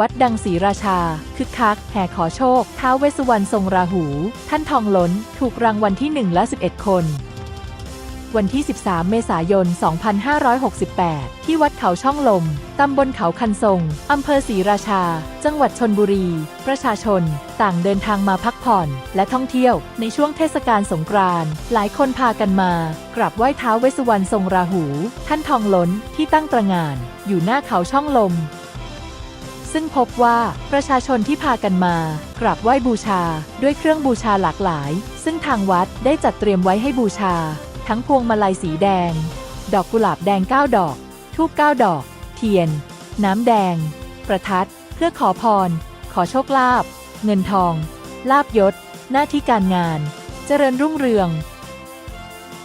วัดดังศรีราชา คึกคัก แห่ขอโชค ท้าวเวสสุวรรณทรงราหู ท่านทองล้น ถูกรางวัลที่ 1 และ 11 คน วันที่ 13 เมษายน 2568 ที่วัดเขาช่องลม ตำบลเขาคันทรง อำเภอศรีราชา จังหวัดชนบุรี ประชาชน ต่างเดินทางมาพักผ่อน และท่องเที่ยว ในช่วงเทศกาลสงกรานต์ หลายคนพากันมา กราบไหว้ท้าวเวสสุวรรณทรงราหู ท่านทองล้น ที่ตั้งตระหง่าน อยู่หน้าเขาช่องลม ซึ่งพบว่าประชาชนที่พากันมากราบไหว้บูชา ด้วยเครื่องบูชาหลากหลาย ซึ่งทางวัดได้จัดเตรียมไว้ให้บูชา ทั้งพวงมาลัยสีแดง ดอกกุหลาบแดง 9 ดอกทูบ9ดอก เทียน น้ำแดง ประทัด เพื่อขอพร ขอโชคลาภเงินทอง ลาบยศ หน้าที่การงาน เจริญรุ่งเรือง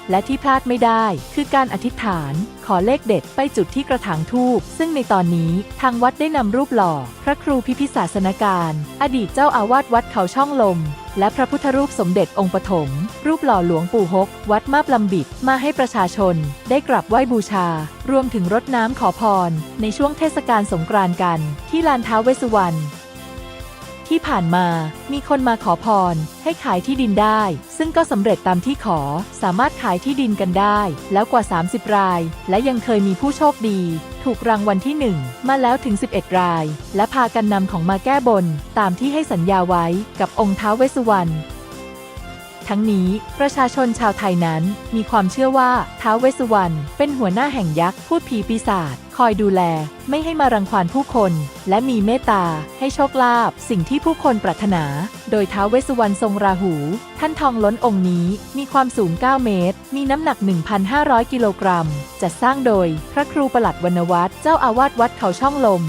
และที่พลาดไม่ได้ คือการอธิษฐาน ขอเลขเด็ดไปจุดที่กระถางทูบซึ่งในตอนนี้ทางวัดได้นำรูปหล่อ พระครูพิพิศาสนการ อดีตเจ้าอาวาสวัดเขาช่องลม และพระพุทธรูปสมเด็จองค์ปฐมรูปหล่อหลวงปู่ฮก วัดมาบลำบิดมาให้ประชาชน ได้กราบไหว้บูชา รวมถึงรดน้ำขอพร ในช่วงเทศกาลสงกรานต์กัน ที่ลานท้าวเวสสุวรรณ ที่ผ่านมา มีคนมาขอพร ให้ขายที่ดินได้ ซึ่งก็สำเร็จตามที่ขอ สามารถขายที่ดินกันได้ แล้วกว่า 30 ราย และยังเคยมีผู้โชคดี ถูกรางวัลที่ 1 มาแล้วถึง 11 ราย และพากันนำของมาแก้บน ตามที่ให้สัญญาไว้กับองค์ท้าวเวสสุวรรณ ทั้งนี้ประชาชนชาวไทยนั้น มีความเชื่อว่าท้าวเวสสุวรรณเป็นหัวหน้าแห่งยักษ์พูดผีปีศาจคอยดูแล ไม่ให้มารังควานผู้คน และมีเมตตา ให้โชคลาภสิ่งที่ผู้คนปรารถนา โดยท้าวเวสสุวรรณทรงราหู ท่านทองล้นองค์นี้มีความสูง 9 เมตร มีน้ำหนัก 1,500 กิโลกรัมจัดสร้างโดยพระครูประหลัดวรรณวัฒน์เจ้าอาวาสวัดเขาช่องลม